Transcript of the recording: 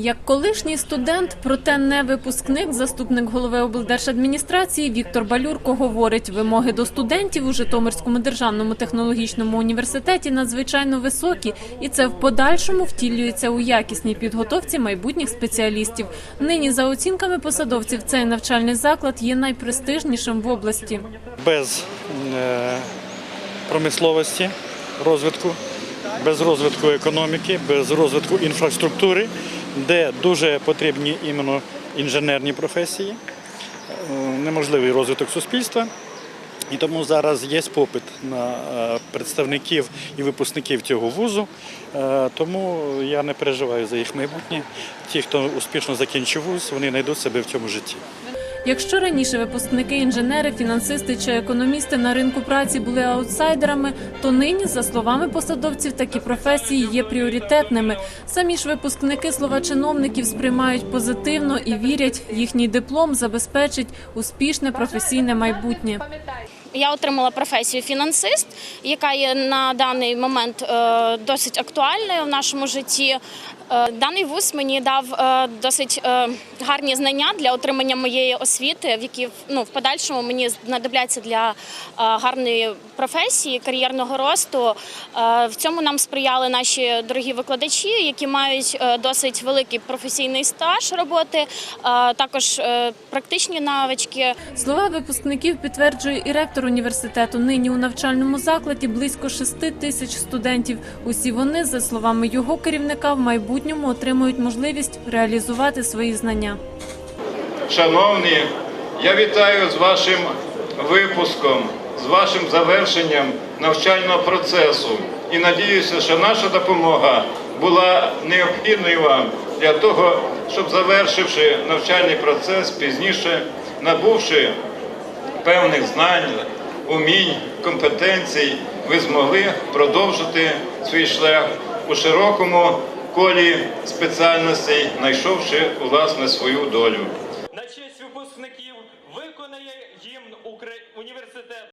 Як колишній студент, проте не випускник, заступник голови облдержадміністрації Віктор Балюрко говорить, вимоги до студентів у Житомирському державному технологічному університеті надзвичайно високі, і це в подальшому втілюється у якісній підготовці майбутніх спеціалістів. Нині, за оцінками посадовців, цей навчальний заклад є найпрестижнішим в області. без е, промисловості розвитку, без розвитку економіки, без розвитку інфраструктури, де дуже потрібні іменно інженерні професії, е, неможливий розвиток суспільства. І тому зараз є попит на е, представників і випускників цього вузу. Е, Тому я не переживаю за їх майбутнє. Ті, хто успішно закінчив вуз, вони знайдуть себе в цьому житті. Якщо раніше випускники, інженери, фінансисти чи економісти на ринку праці були аутсайдерами, то нині, за словами посадовців, такі професії є пріоритетними. Самі ж випускники слова чиновників сприймають позитивно і вірять, їхній диплом забезпечить успішне професійне майбутнє. Я отримала професію фінансист, яка є на даний момент е, досить актуальною в нашому житті. Е, Даний вуз мені дав е, досить е, гарні знання для отримання моєї освіти, в які ну, в подальшому мені знадобляться для гарної професії, кар'єрного росту. В цьому нам сприяли наші дорогі викладачі, які мають досить великий професійний стаж роботи, також практичні навички. Слова випускників підтверджує і ректор університету. Нині у навчальному закладі близько 6 тисяч студентів. Усі вони, за словами його керівника, в майбутньому отримують можливість реалізувати свої знання. Шановні, я вітаю з вашим випуском, з вашим завершенням навчального процесу і надіюся, що наша допомога була необхідною вам для того, щоб завершивши навчальний процес пізніше, набувши певних знань, умінь, компетенцій, ви змогли продовжити свій шлях у широкому колі спеціальностей, знайшовши власне свою долю. на честь випускників виконає гімн університету.